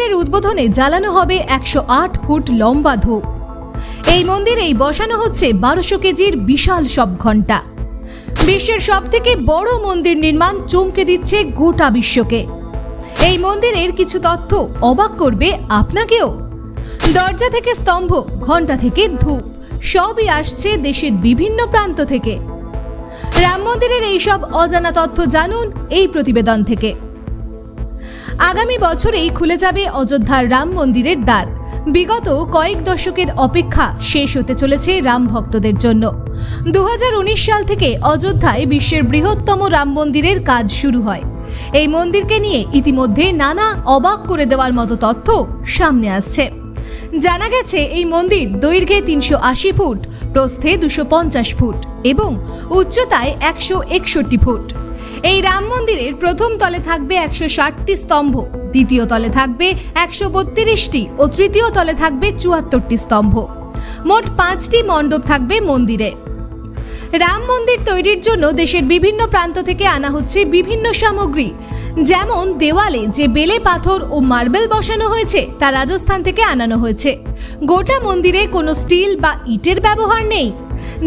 মন্দিরের উদ্বোধনে জ্বালানো হবে একশো আট ফুট লম্বা ধূপ। এই মন্দিরেই বসানো হচ্ছে বারোশো কেজির বিশাল সব ঘণ্টা। বিশ্বের সব থেকে বড় মন্দির নির্মাণ চমকে দিচ্ছে গোটা বিশ্বকে। এই মন্দিরের কিছু তথ্য অবাক করবে আপনাকেও? দরজা থেকে স্তম্ভ, ঘণ্টা থেকে ধূপ, সবই আসছে দেশের বিভিন্ন প্রান্ত থেকে। রাম মন্দিরের এইসব অজানা তথ্য জানুন এই প্রতিবেদন থেকে। আগামী বছরেই খুলে যাবে অযোধ্যার রাম মন্দিরের দ্বার। বিগত কয়েক দশকের অপেক্ষা শেষ হতে চলেছে রাম ভক্তদের জন্য। দু হাজার উনিশ সাল থেকে অযোধ্যায় বিশ্বের বৃহত্তম রাম মন্দিরের কাজ শুরু হয়। এই মন্দিরকে নিয়ে ইতিমধ্যে নানা অবাক করে দেওয়ার মতো তথ্য সামনে আসছে। জানা গেছে, এই মন্দির দৈর্ঘ্যে তিনশো আশি ফুট, প্রস্থে দুশো পঞ্চাশ ফুট এবং উচ্চতায় একশো একষট্টি ফুট। এই রাম মন্দিরের প্রথম তলে থাকবে একশো ষাটটি স্তম্ভ, দ্বিতীয় তলে থাকবে একশো বত্রিশটি ও তৃতীয় তলে থাকবে চুয়াত্তরটি স্তম্ভ। মোট পাঁচটি মণ্ডপ থাকবে মন্দিরে। রাম মন্দির তৈরির জন্য দেশের বিভিন্ন প্রান্ত থেকে আনা হচ্ছে বিভিন্ন সামগ্রী। যেমন দেওয়ালে যে বেলে পাথর ও মার্বেল বসানো হয়েছে, তা রাজস্থান থেকে আনানো হয়েছে। গোটা মন্দিরে কোনো স্টিল বা ইটের ব্যবহার নেই।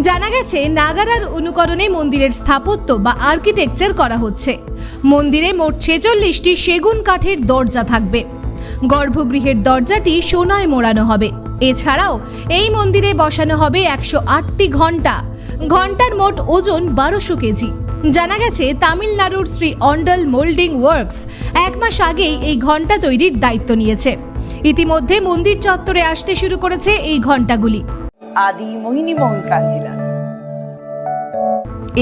জানা গেছে, নাগারার অনুকরণে মন্দিরের স্থাপত্য বা আর্কিটেকচার করা হচ্ছে। মন্দিরে মোট ছেচল্লিশটি সেগুন কাঠের দরজা থাকবে। গর্ভগৃহের দরজাটি সোনায় মোড়ানো হবে। এছাড়াও, এই মন্দিরে বসানো হবে একশো আটটি ঘণ্টা ঘণ্টার মোট ওজন বারোশো কেজি। জানা গেছে, তামিলনাড়ুর শ্রী অন্ডল মোল্ডিং ওয়ার্কস এক মাস আগেই এই ঘণ্টা তৈরির দায়িত্ব নিয়েছে। ইতিমধ্যে মন্দির চত্বরে আসতে শুরু করেছে এই ঘন্টাগুলি আদি মোহিনী মোহন কাঞ্জিলাল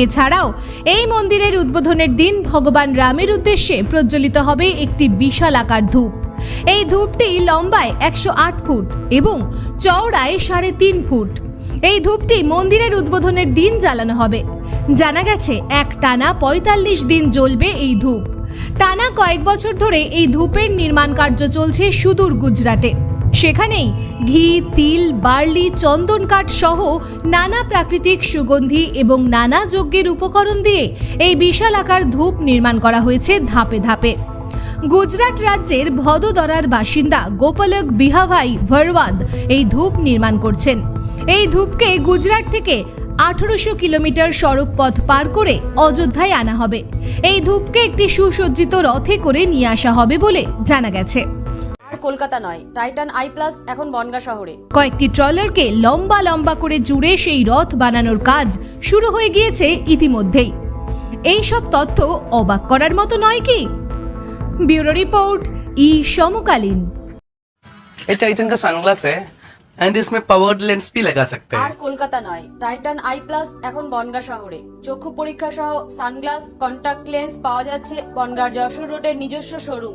এছাড়াও, এই মন্দিরের উদ্বোধনের দিন ভগবান রামের উদ্দেশ্যে প্রজ্বলিত হবে একটি বিশাল আকার ধূপ। এই ধূপটি লম্বায় একশো আট ফুট এবং চওড়ায় সাড়ে তিন ফুট। এই ধূপটি মন্দিরের উদ্বোধনের দিন জ্বালানো হবে। জানা গেছে, এক টানা পঁয়তাল্লিশ দিন জ্বলবে এই ধূপ। টানা কয়েক বছর ধরে এই ধূপের নির্মাণ কার্য চলছে সুদূর গুজরাটে। সেখানেই ঘি, তিল, বার্লি চন্দন কাঠ সহ নানা প্রাকৃতিক সুগন্ধি এবং নানা যজ্ঞের উপকরণ দিয়ে এই বিশাল আকার ধূপ নির্মাণ করা হয়েছে ধাপে ধাপে। গুজরাট রাজ্যের ভদোদরার বাসিন্দা গোপালক বিহাভাই ভরওয়াদ এই ধূপ নির্মাণ করছেন। এই ধূপকে গুজরাট থেকে আঠারোশো কিলোমিটার সড়ক পথ পার করে অযোধ্যায় আনা হবে। এই ধূপকে একটি সুসজ্জিত রথে করে নিয়ে আসা হবে বলে জানা গেছে। কলকাতা নয় টাইটান আই প্লাস এখন বনগা শহরে কয়েকটি ট্রলারকে লম্বা লম্বা করে জুড়ে সেই রথ বানানোর কাজ শুরু হয়ে গিয়েছে ইতিমধ্যেই এই সব তথ্য অবাক করার মতো নয় কি ব্যুরো রিপোর্ট ই সমকালীন ये टाइटन का सनग्लास है एंड इसमें पावर्ड लेंस भी लगा सकते আর हैं কলকাতা নয় টাইটান আই প্লাস এখন বনগা শহরে চক্ষু পরীক্ষা সহ সানগ্লাস কন্টাক্ট লেন্স পাওয়া যাচ্ছে বনগার যশোর রোডের নিজস্ব শোরুম